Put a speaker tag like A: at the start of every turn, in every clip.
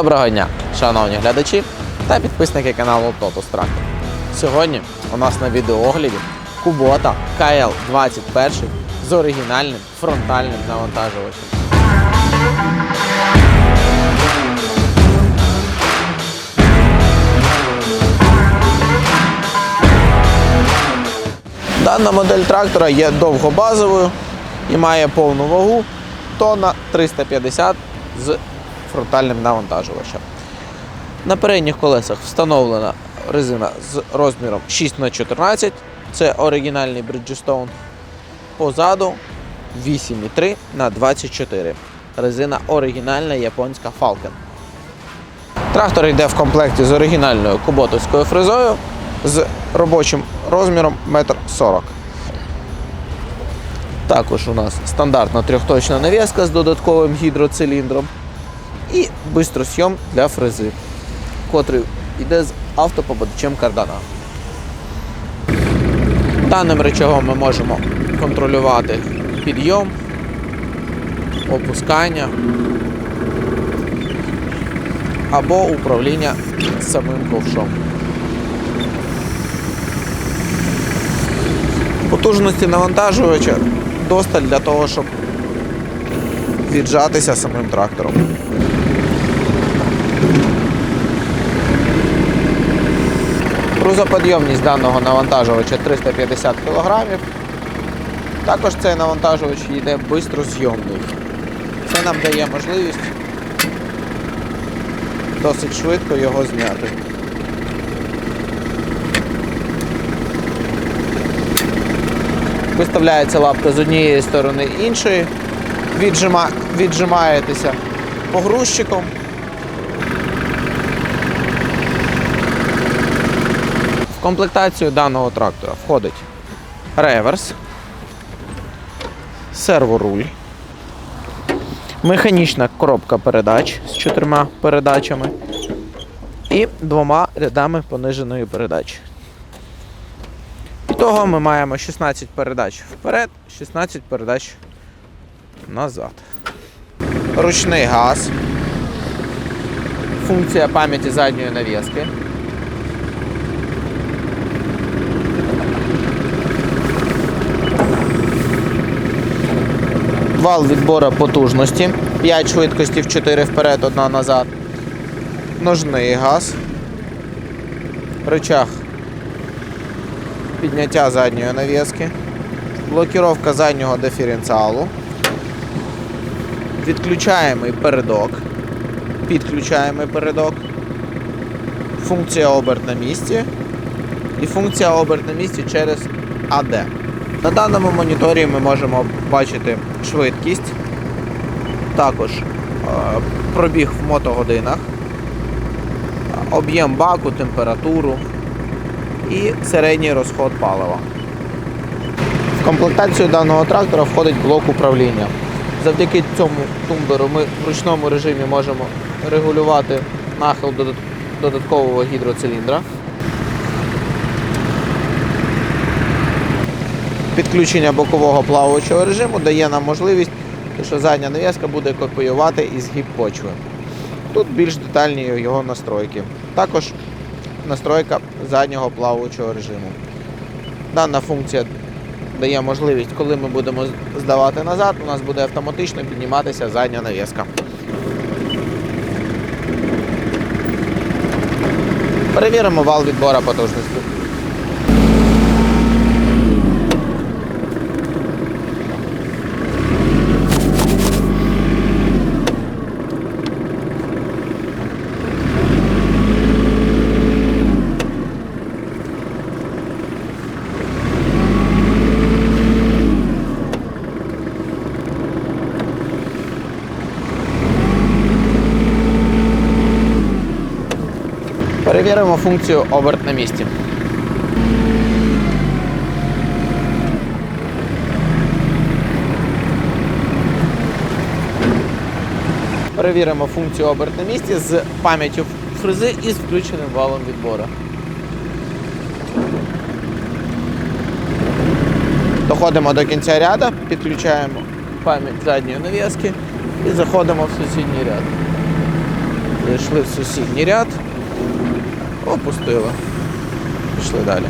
A: Доброго дня, шановні глядачі та підписники каналу Totus Tractor. Сьогодні у нас на відеоогляді Kubota KL21 з оригінальним фронтальним навантажувачем. Дана модель трактора є довгобазовою і має повну вагу тонна 350 з фронтальним навантажувачем. На передніх колесах встановлена резина з розміром 6х14, це оригінальний Bridgestone. Позаду 8,3 на 24. Резина оригінальна японська Falcon. Трактор йде в комплекті з оригінальною куботовською фрезою з робочим розміром 1,40 м. Також у нас стандартна трьохточна навіска з додатковим гідроциліндром і бистросйом для фрези, котрий йде з автопобудачем кардана. Даним речагом ми можемо контролювати підйом, опускання або управління самим ковшом. Потужності навантажувача досталь для того, щоб віджатися самим трактором. Грузоподйомність даного навантажувача 350 кг. Також цей навантажувач йде бистрозйомний. Це нам дає можливість досить швидко його зняти. Виставляється лапка з однієї сторони іншої, віджима... віджимаєтеся погрузчиком. Комплектацію даного трактора входить реверс, серворуль, механічна коробка передач з чотирма передачами і двома рядами пониженої передачі. Ітого ми маємо 16 передач вперед, 16 передач назад. Ручний газ. Функція пам'яті задньої навіски. Вал відбору потужності. 5 швидкостів, 4 вперед, 1 назад. Ножний газ. Рычаг підняття задньої навіски, блокіровка заднього диференціалу, відключаємий передок, підключаємий передок, функція оберт на місці і функція оберт на місці через AD. На даному моніторі ми можемо бачити швидкість, також е, пробіг в мотогодинах, об'єм баку, температуру і середній розход палива. В комплектацію даного трактора входить блок управління. Завдяки цьому тумблеру ми в ручному режимі можемо регулювати нахил додаткового гідроциліндра. Підключення бокового плаваючого режиму дає нам можливість, що задня нав'язка буде копіювати із гіб почви. Тут більш детальні його настройки. Також настройка заднього плаваючого режиму. Дана функція дає можливість, коли ми будемо здавати назад, у нас буде автоматично підніматися задня навіска. Перевіримо вал відбору потужності. Перевіримо функцію оберт на місці. Перевіримо функцію оберт на місці з пам'яттю фрези і з включеним валом відбору. Доходимо до кінця ряда, підключаємо пам'ять задньої нав'язки і заходимо в сусідній ряд. Прийшли в сусідній ряд. Опустили. Пішли далі.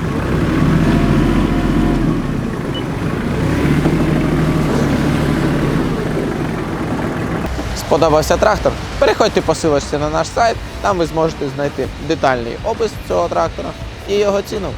A: Сподобався трактор? Переходьте по на наш сайт, там ви зможете знайти детальний опис цього трактора і його ціну.